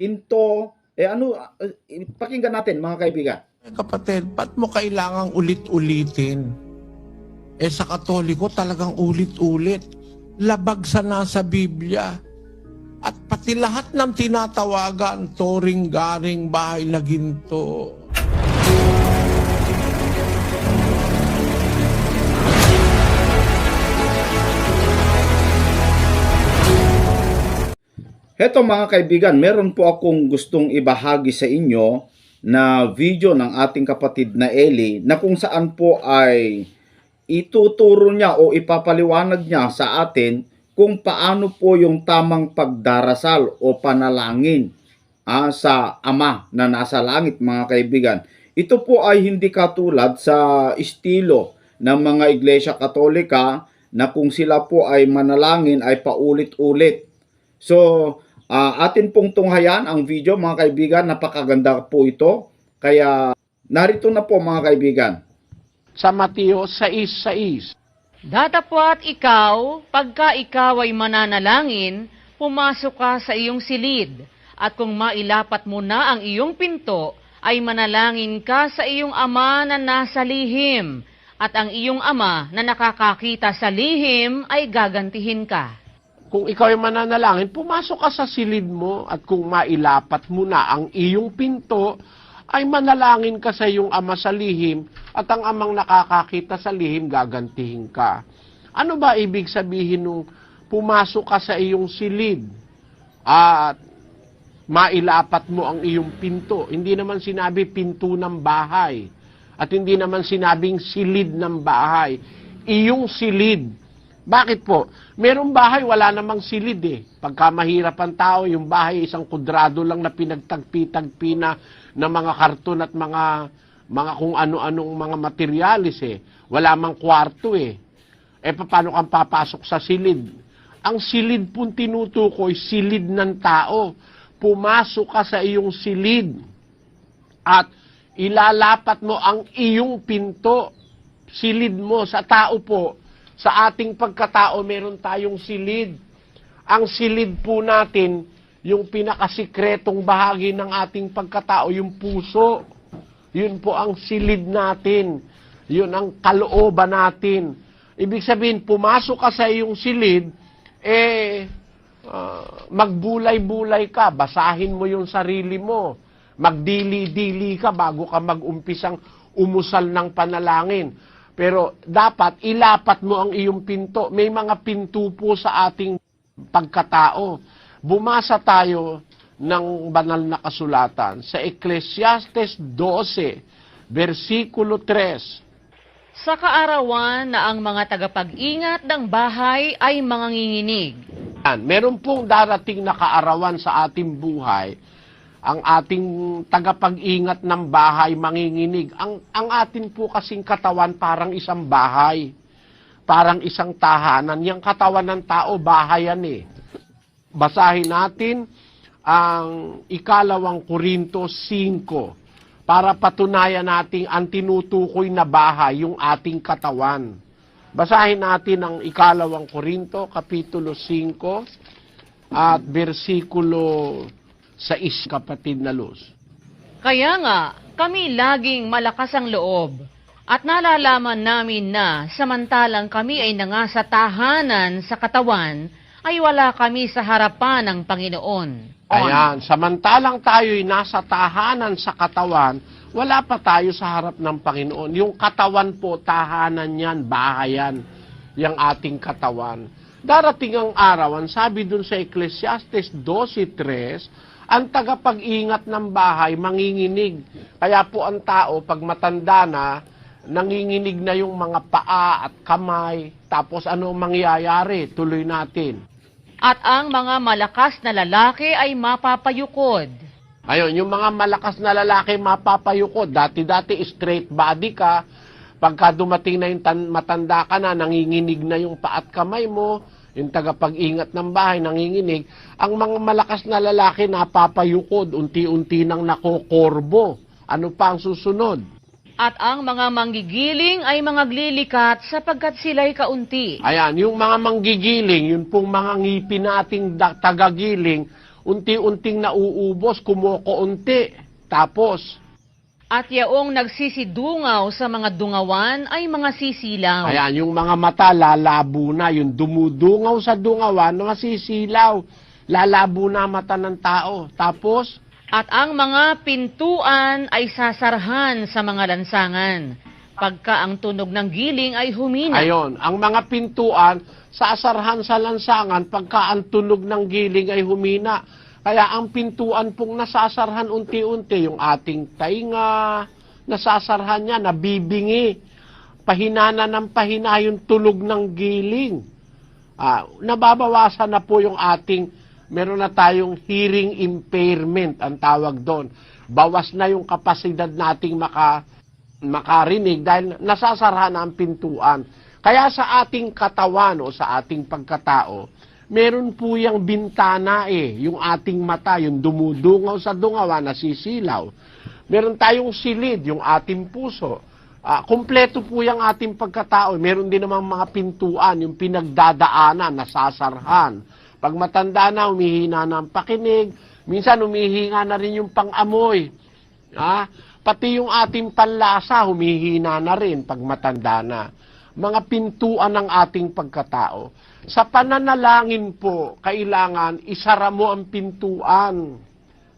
Hinto, eh ano, eh, pakinggan natin mga kaibigan. Kapatid, ba't mo kailangang ulit-ulitin? Eh sa katoliko talagang ulit-ulit. Labag sa nasa Biblia. At pati lahat ng tinatawagan, toring, garing, bahay na ginto. Heto mga kaibigan, meron po akong gustong ibahagi sa inyo na video ng ating kapatid na Eli na kung saan po ay ituturo niya o ipapaliwanag niya sa atin kung paano po yung tamang pagdarasal o panalangin ah, sa Ama na nasa langit mga kaibigan. Ito po ay hindi katulad sa estilo ng mga iglesia katolika na kung sila po ay manalangin ay paulit-ulit. So, ah, atin pong tunghayan ang video mga kaibigan. Napakaganda po ito. Kaya narito na po mga kaibigan. Sa Mateo 6.6 Datapwat ikaw, pagka ikaw ay mananalangin, pumasok ka sa iyong silid, at kung mailapat mo na ang iyong pinto, ay manalangin ka sa iyong ama na nasa lihim, at ang iyong ama na nakakakita sa lihim ay gagantihin ka. Kung ikaw ay mananalangin, pumasok ka sa silid mo at kung mailapat mo na ang iyong pinto, ay manalangin ka sa iyong ama sa lihim at ang amang nakakakita sa lihim gagantihin ka. Ano ba ibig sabihin nung pumasok ka sa iyong silid at mailapat mo ang iyong pinto? Hindi naman sinabi pinto ng bahay at hindi naman sinabing silid ng bahay. Iyong silid bakit po? Merong bahay, wala namang silid eh. Pagka mahirap ang tao, yung bahay isang kudrado lang na pinagtagpi-tagpi na ng mga karton at mga mga kung ano-anong mga materialis eh. Wala mang kwarto eh. Eh paano kang papasok sa silid? Ang silid pong tinutukoy, silid ng tao. Pumasok ka sa iyong silid at ilalapat mo ang iyong pinto. Silid mo sa tao po sa ating pagkatao, meron tayong silid. Ang silid po natin, yung pinakasikretong bahagi ng ating pagkatao, yung puso. Yun po ang silid natin. Yun ang kalooban natin. Ibig sabihin, pumasok ka sa iyong silid, eh, ah, magbulay-bulay ka, basahin mo yung sarili mo, magdili-dili ka bago ka mag-umpisang umusal ng panalangin. Pero dapat ilapat mo ang iyong pinto. May mga pinto po sa ating pagkatao. Bumasa tayo ng banal na kasulatan sa Ecclesiastes 12, versikulo 3. Sa kaarawan na ang mga tagapag-ingat ng bahay ay manganginginig, Yan, meron pong darating na kaarawan sa ating buhay. Ang ating tagapag-ingat ng bahay manginginig. Ang, ang atin po kasing katawan parang isang bahay. Parang isang tahanan. Yung katawan ng tao, bahay yan eh. Basahin natin ang ikalawang Korinto 5 para patunayan natin ang tinutukoy na bahay, yung ating katawan. Basahin natin ang ikalawang Korinto, kapitulo 5, at versikulo 6, kapatid na Luz. Kaya nga, kami laging malakas ang loob. At nalalaman namin na samantalang kami ay nanga sa tahanan sa katawan, ay wala kami sa harapan ng Panginoon. Ayan, samantalang tayo'y nasa tahanan sa katawan, wala pa tayo sa harap ng Panginoon. Yung katawan po, tahanan yan, bahayan, yung ating katawan. Darating ang araw, ang sabi dun sa Ecclesiastes 12.3, ang tagapag-ingat ng bahay, manginginig. Kaya po ang tao, pag matanda na, nanginginig na yung mga paa at kamay. Tapos ano ang mangyayari? Tuloy natin. At ang mga malakas na lalaki ay mapapayukod. Ayun, yung mga malakas na lalaki mapapayukod. Dati-dati straight body ka. Pagka dumating na yung tan- matanda ka na, nanginginig na yung paat kamay mo, yung tagapag-ingat ng bahay, nanginginig. Ang mga malakas na lalaki napapayukod, unti-unti nang nakokorbo. Ano pa ang susunod? At ang mga manggigiling ay mga glilikat sapagkat sila'y kaunti. Ayan, yung mga manggigiling, yun pong mga ngipin nating tagagiling, unti-unting nauubos, kumukuunti. Tapos, At yaong nagsisidungaw sa mga dungawan ay mga sisilaw. Ayan, yung mga mata lalabo na, yung dumudungaw sa dungawan, masisilaw. Lalabo na mata ng tao. Tapos, At ang mga pintuan ay sasarhan sa mga lansangan. Pagka ang tunog ng giling ay humina. ayon, ang mga pintuan, sasarhan sa lansangan pagka ang tunog ng giling ay humina. Kaya ang pintuan pong nasasarhan unti-unti, yung ating tainga, nasasarhan niya, nabibingi. Pahina na ng pahina yung tunog ng giling. Ah, nababawasan na po yung ating meron na tayong hearing impairment ang tawag doon. Bawas na yung kapasidad nating maka makarinig dahil nasasarhan na ang pintuan. Kaya sa ating katawan o sa ating pagkatao, meron po yung bintana eh, yung ating mata, yung dumudungaw sa dungawa, nasisilaw. Meron tayong silid, yung ating puso. Ah, kumpleto po yung ating pagkatao. Meron din naman mga pintuan, yung pinagdadaanan, nasasarhan. Pag matanda na, humihina na ang pakinig. Minsan humihinga na rin yung pang-amoy. Ah, pati yung ating panlasa, humihina na rin pag matanda na. Mga pintuan ng ating pagkatao. Sa pananalangin po, kailangan isara mo ang pintuan.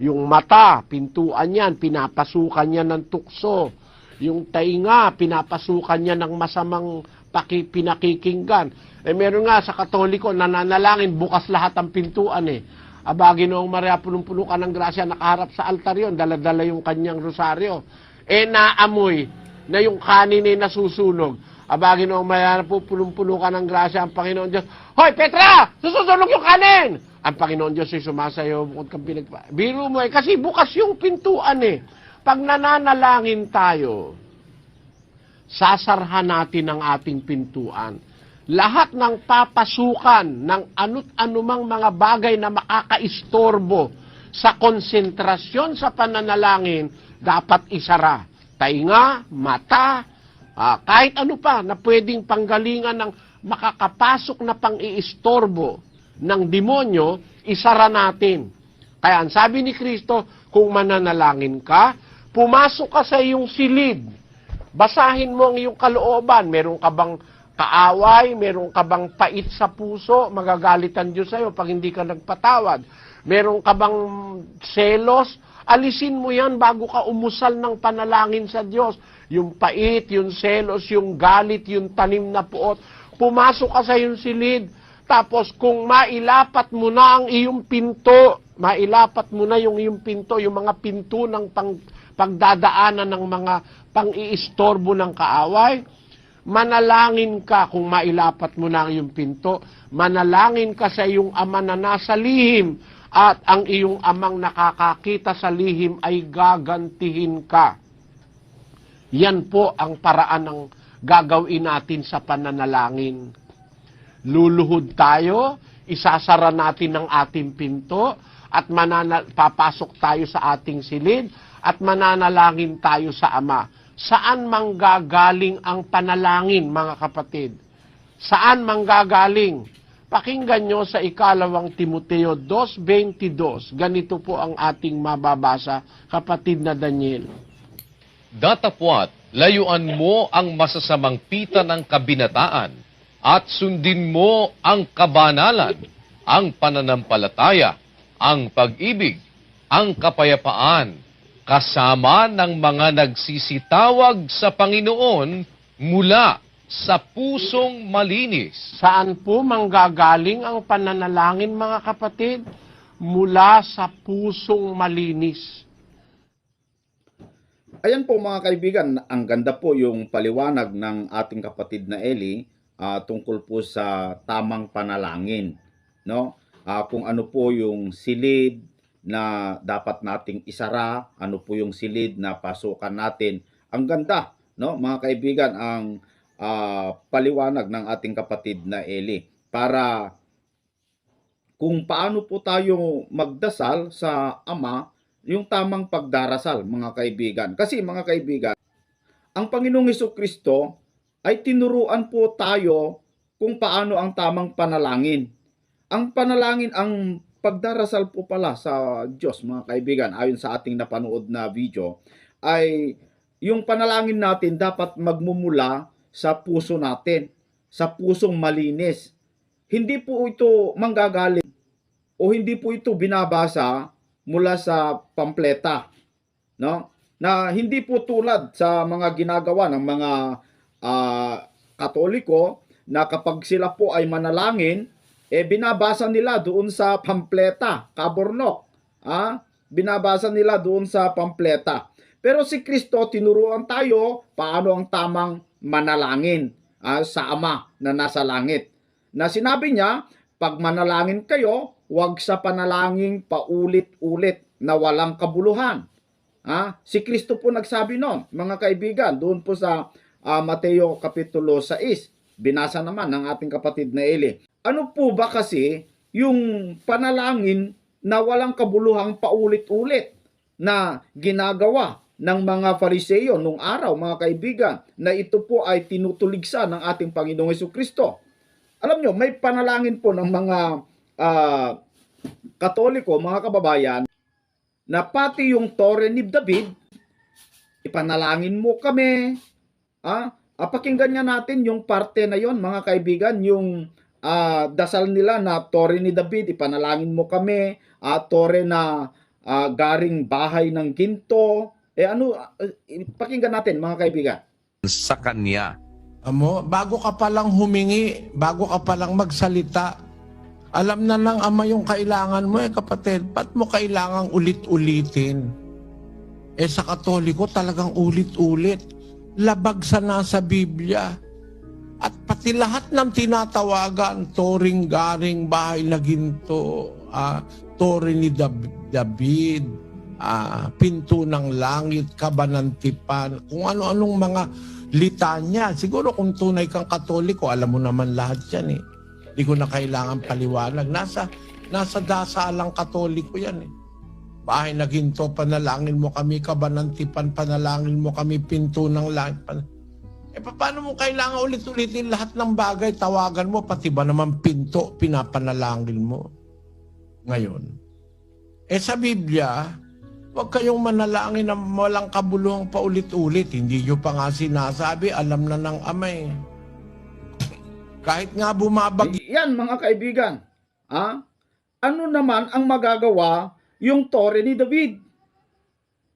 Yung mata, pintuan yan, pinapasukan yan ng tukso. Yung tainga, pinapasukan niya ng masamang paki, pinakikinggan. Eh meron nga sa katoliko, nananalangin, bukas lahat ang pintuan eh. Aba, Ginoong Maria, punong-puno ka ng grasya, nakaharap sa altar yun, dala-dala yung kanyang rosaryo. Eh, naamoy na yung kanin ay nasusunog. Aba, Ginoong Maria, po, punong-puno ka ng grasya, ang Panginoon Diyos, Hoy, Petra! Sususunog yung kanin! Ang Panginoon Diyos ay sumasayaw bukod kang pinagpa... Biro mo eh, kasi bukas yung pintuan eh. Pag nananalangin tayo, sasarhan natin ang ating pintuan. Lahat ng papasukan ng anut anumang mga bagay na makakaistorbo sa konsentrasyon sa pananalangin, dapat isara. Tainga, mata, ah, kahit ano pa na pwedeng panggalingan ng makakapasok na pang-iistorbo ng demonyo, isara natin. Kaya ang sabi ni Kristo, kung mananalangin ka, pumasok ka sa iyong silid. Basahin mo ang iyong kalooban. Meron ka bang kaaway? Meron ka bang pait sa puso? Magagalit ang Diyos sa'yo pag hindi ka nagpatawad. Meron ka bang selos? Alisin mo yan bago ka umusal ng panalangin sa Diyos. Yung pait, yung selos, yung galit, yung tanim na puot. Pumasok ka sa iyong silid. Tapos kung mailapat mo na ang iyong pinto, mailapat mo na yung iyong pinto, yung mga pinto ng pang, pagdadaanan ng mga pang-iistorbo ng kaaway, manalangin ka kung mailapat mo na ang iyong pinto, manalangin ka sa iyong ama na nasa lihim, at ang iyong amang nakakakita sa lihim ay gagantihin ka. Yan po ang paraan ng gagawin natin sa pananalangin. Luluhod tayo, isasara natin ang ating pinto, at manana- papasok tayo sa ating silid, at mananalangin tayo sa Ama. Saan manggagaling ang panalangin, mga kapatid? Saan manggagaling? Pakinggan nyo sa ikalawang Timoteo 2.22. Ganito po ang ating mababasa, kapatid na Daniel. Datapwat, layuan mo ang masasamang pita ng kabinataan at sundin mo ang kabanalan, ang pananampalataya, ang pag-ibig, ang kapayapaan, kasama ng mga nagsisitawag sa Panginoon mula sa pusong malinis. Saan po manggagaling ang pananalangin, mga kapatid? Mula sa pusong malinis. Ayan po mga kaibigan, ang ganda po yung paliwanag ng ating kapatid na Eli ah, tungkol po sa tamang panalangin, no? Ah, kung ano po yung silid na dapat nating isara, ano po yung silid na pasukan natin. Ang ganda, no? Mga kaibigan, ang ah, paliwanag ng ating kapatid na Eli para kung paano po tayo magdasal sa Ama yung tamang pagdarasal, mga kaibigan. Kasi mga kaibigan, ang Panginoong Heso Kristo ay tinuruan po tayo kung paano ang tamang panalangin. Ang panalangin, ang pagdarasal po pala sa Diyos, mga kaibigan, ayon sa ating napanood na video, ay yung panalangin natin dapat magmumula sa puso natin, sa pusong malinis. Hindi po ito manggagaling o hindi po ito binabasa mula sa pampleta, no? Na hindi po tulad sa mga ginagawa ng mga ah, Katoliko na kapag sila po ay manalangin, eh binabasa nila doon sa pampleta, kabornok. Ah, binabasa nila doon sa pampleta. Pero si Kristo tinuruan tayo paano ang tamang manalangin ah, sa Ama na nasa langit. Na sinabi niya, pag manalangin kayo, huwag sa panalangin paulit-ulit na walang kabuluhan. Ah, si Kristo po nagsabi noon, mga kaibigan, doon po sa ah, Mateo Kapitulo 6. Binasa naman ng ating kapatid na Eli. Ano po ba kasi yung panalangin na walang kabuluhang paulit-ulit na ginagawa ng mga Fariseo nung araw, mga kaibigan, na ito po ay tinutuligsa ng ating Panginoong Heso Kristo. Alam nyo, may panalangin po ng mga ah, Katoliko, mga kababayan, na pati yung Tore ni David, ipanalangin mo kami. Ah, ah, pakinggan nga natin yung parte na yon mga kaibigan, yung ah, dasal nila na Tore ni David, ipanalangin mo kami. Ah, Tore na ah, garing bahay ng ginto. Eh ano, eh, pakinggan natin mga kaibigan. sa kanya. Amo, bago ka palang humingi, bago ka palang magsalita, alam na ng ama yung kailangan mo eh kapatid. Ba't mo kailangang ulit-ulitin? Eh sa katoliko talagang ulit-ulit. Labag sa nasa Biblia. At pati lahat ng tinatawagan, toring garing bahay na ginto, ah, tore ni David, ah, pinto ng langit, kabanantipan, kung ano-anong mga litanya. Siguro kung tunay kang katoliko, alam mo naman lahat yan eh. Hindi ko na kailangan paliwanag. Nasa, nasa dasalang katoliko yan eh. Bahay na ginto, panalangin mo kami, kabanantipan, panalangin mo kami, pinto ng langit. Pan- eh, pa- paano mo kailangan ulit-ulitin lahat ng bagay, tawagan mo, pati ba naman pinto, pinapanalangin mo? Ngayon. Eh sa Biblia, huwag kayong manalangin na walang kabuluhang paulit-ulit. Hindi nyo pa nga sinasabi, alam na ng amay. Kahit nga bumabag Yan mga kaibigan. Ah, ano naman ang magagawa yung Tore ni David?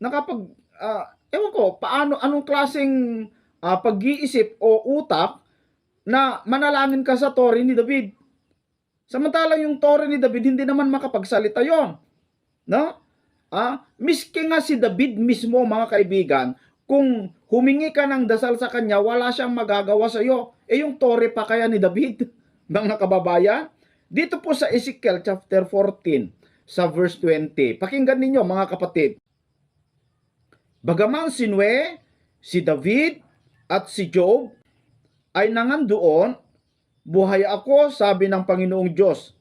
Nakapag ah, ewan ko, paano anong klaseng ah, pag-iisip o utak na manalangin ka sa Tore ni David? Samantalang yung Tore ni David hindi naman makapagsalita yon. No? Ah, miski nga si David mismo mga kaibigan, kung humingi ka ng dasal sa kanya, wala siyang magagawa sa iyo. Eh yung tore pa kaya ni David, mga kababayan? Dito po sa Ezekiel chapter 14, sa verse 20. Pakinggan ninyo mga kapatid. Bagaman si Nue, si David, at si Job ay nangandoon, buhay ako, sabi ng Panginoong Diyos.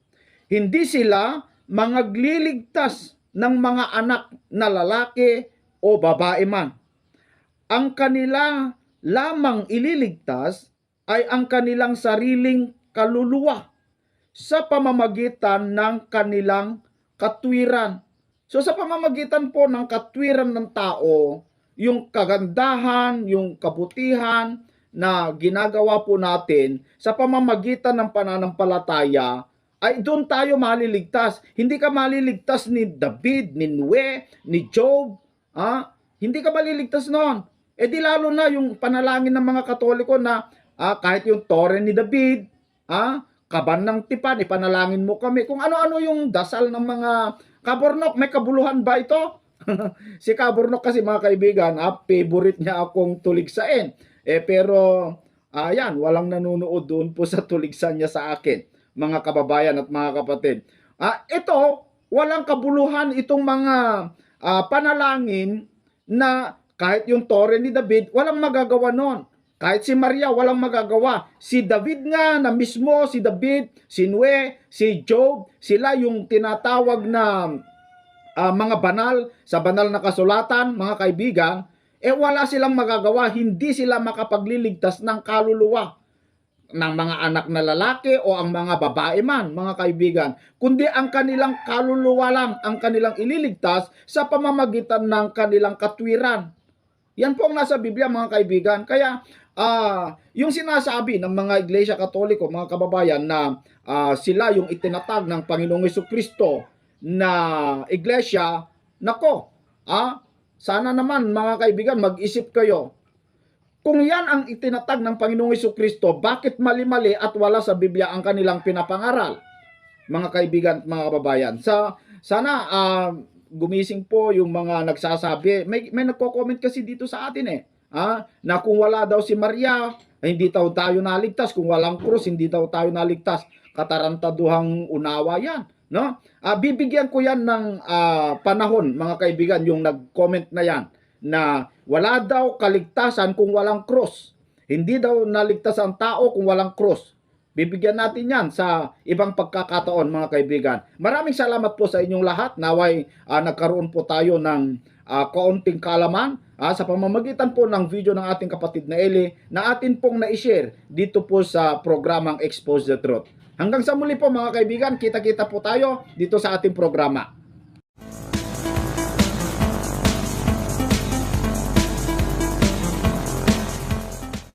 Hindi sila mangagliligtas ng mga anak na lalaki o babae man. Ang kanila lamang ililigtas ay ang kanilang sariling kaluluwa sa pamamagitan ng kanilang katwiran. So sa pamamagitan po ng katwiran ng tao, yung kagandahan, yung kabutihan na ginagawa po natin sa pamamagitan ng pananampalataya, ay doon tayo maliligtas. Hindi ka maliligtas ni David, ni Nue, ni Job. Ah, hindi ka maliligtas noon. Eh di lalo na yung panalangin ng mga Katoliko na ah, kahit yung tore ni David, ah, kaban ng tipan, ipanalangin mo kami. Kung ano-ano yung dasal ng mga kabornok, may kabuluhan ba ito? si kabornok kasi mga kaibigan, ah, favorite niya akong tuligsain. Eh pero, ayan, walang nanonood doon po sa tuligsan niya sa akin, mga kababayan at mga kapatid. Ah, ito, walang kabuluhan itong mga ah, panalangin na kahit yung tore ni David, walang magagawa noon. Kahit si Maria, walang magagawa. Si David nga na mismo, si David, si Nue, si Job, sila yung tinatawag na ah, mga banal sa banal na kasulatan, mga kaibigan, eh wala silang magagawa, hindi sila makapagliligtas ng kaluluwa. ng mga anak na lalaki o ang mga babae man, mga kaibigan, kundi ang kanilang kaluluwa lang ang kanilang ililigtas sa pamamagitan ng kanilang katwiran. Yan po ang nasa Biblia mga kaibigan. Kaya ah yung sinasabi ng mga iglesia katoliko, mga kababayan na ah, sila yung itinatag ng Panginoong Yesu Kristo na iglesia, nako, ah, sana naman mga kaibigan mag-isip kayo. Kung yan ang itinatag ng Panginoong Yesu Kristo, bakit mali-mali at wala sa Biblia ang kanilang pinapangaral? Mga kaibigan, at mga kababayan. Sa sana ah, gumising po yung mga nagsasabi. May may nagko-comment kasi dito sa atin eh. Ah, na kung wala daw si Maria, ay hindi daw tayo naligtas. Kung walang krus, hindi daw tayo naligtas. Katarantaduhang unawa yan. No? Ah, bibigyan ko yan ng ah, panahon, mga kaibigan, yung nag-comment na yan na wala daw kaligtasan kung walang cross. Hindi daw naligtas ang tao kung walang cross. Bibigyan natin yan sa ibang pagkakataon mga kaibigan. Maraming salamat po sa inyong lahat. Naway ah, nagkaroon po tayo ng ah, kaunting kalaman ah, sa pamamagitan po ng video ng ating kapatid na Eli na atin pong na-share dito po sa programang Expose the Truth. Hanggang sa muli po mga kaibigan, kita-kita po tayo dito sa ating programa.